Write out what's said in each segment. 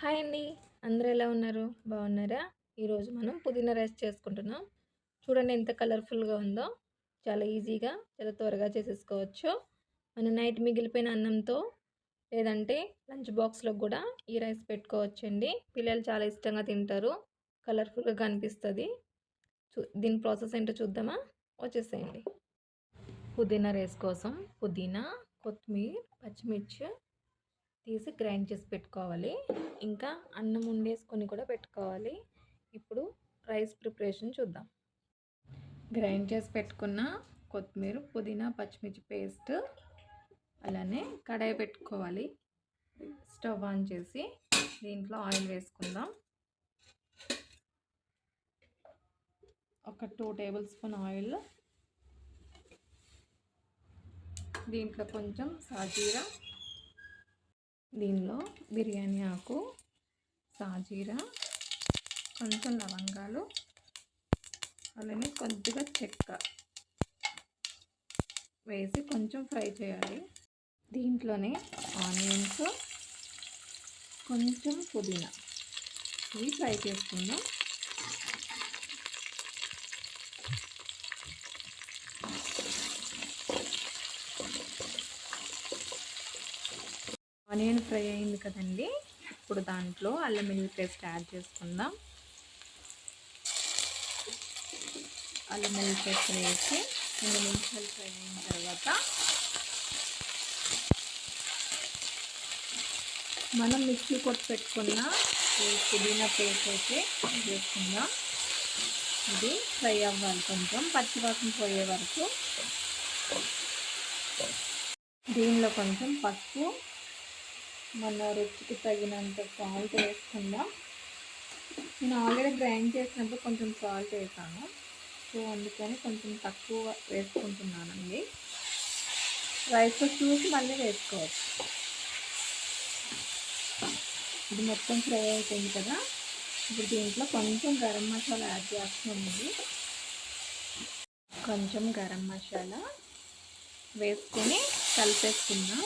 Hi అండి. అందరూ ఎలా ఉన్నారు? బాగున్నారా? ఈరోజు మనం పుదీనా రైస్ చేసుకుంటున్నాం. చూడండి ఎంత కలర్ఫుల్గా ఉందో. చాలా ఈజీగా చాలా త్వరగా చేసేసుకోవచ్చు. మన నైట్ మిగిలిపోయిన అన్నంతో లేదంటే లంచ్ బాక్స్లో కూడా ఈ రైస్ పెట్టుకోవచ్చండి. పిల్లలు చాలా ఇష్టంగా తింటారు. కలర్ఫుల్గా కనిపిస్తుంది. దీని ప్రాసెస్ ఏంటో చూద్దామా? వచ్చేసేయండి. పుదీనా రైస్ కోసం పుదీనా కొత్తిమీర పచ్చిమిర్చి తీసి గ్రైండ్ చేసి పెట్టుకోవాలి. ఇంకా అన్నం వండేసుకొని కూడా పెట్టుకోవాలి. ఇప్పుడు రైస్ ప్రిపరేషన్ చూద్దాం. గ్రైండ్ చేసి పెట్టుకున్న కొత్తిమీర పుదీనా పచ్చిమిర్చి పేస్ట్ అలానే కడాయి పెట్టుకోవాలి. స్టవ్ ఆన్ చేసి దీంట్లో ఆయిల్ వేసుకుందాం. ఒక టూ టేబుల్ స్పూన్ ఆయిల్. దీంట్లో కొంచెం సాజీరా దీనిలో బిర్యానీ ఆకు సాజీరా కొంచెం లవంగాలు అలానే కొద్దిగా చెక్క వేసి కొంచెం ఫ్రై చేయాలి. దీంట్లోనే ఆనియన్స్ కొంచెం పుదీనా. ఇవి ఫ్రై చేసుకుందాం. ఆనియన్ ఫ్రై అయింది కదండి. ఇప్పుడు దాంట్లో అల్లం వెల్లుల్లి పేస్ట్ యాడ్ చేసుకుందాం. అల్లం వెల్లుల్లి పేస్ట్ వేసి రెండు నిమిషాలు ఫ్రై అయిన తర్వాత మనం మిక్సీ కొట్టి పెట్టుకున్న పుదీనా పేస్ట్ అయితే వేసుకుందాం. ఇది ఫ్రై అవ్వాలి కొంచెం పచ్చివాసన పోయే వరకు. దీనిలో కొంచెం పసుపు మన రుచికి తగినంత సాల్ట్ వేసుకుందాం. నేను ఆల్రెడీ గ్రైండ్ చేసినప్పుడు కొంచెం సాల్ట్ వేసాను. సో అందుకని కొంచెం తక్కువ వేసుకుంటున్నానండి. రైస్ చూసి మళ్ళీ వేసుకోవచ్చు. ఇది మొత్తం ఫ్రై అయిపోయింది కదా. ఇప్పుడు దీంట్లో కొంచెం గరం మసాలా యాడ్ చేస్తుంది కొంచెం గరం మసాలా వేసుకొని కలిపేసుకుందాం.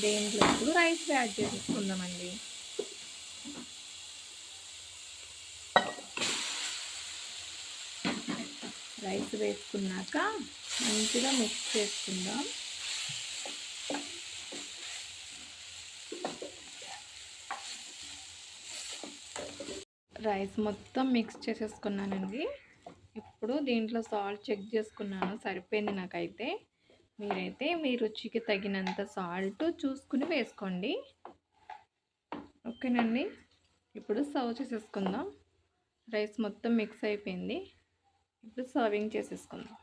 దేంట్లో? ఇప్పుడు రైస్ యాడ్ చేసుకుందామండి. రైస్ వేసుకున్నాక మంచిగా మిక్స్ చేసుకుందాం. రైస్ మొత్తం మిక్స్ చేసేసుకున్నానండి. ఇప్పుడు దీంట్లో సాల్ట్ చెక్ చేసుకున్నాను. సరిపోయింది నాకైతే. మీరైతే మీ రుచికి తగినంత సాల్ట్ చూసుకుని వేసుకోండి. ఓకేనండి? ఇప్పుడు సర్వ్ చేసేసుకుందాం. రైస్ మొత్తం మిక్స్ అయిపోయింది. ఇప్పుడు సర్వింగ్ చేసేసుకుందాం.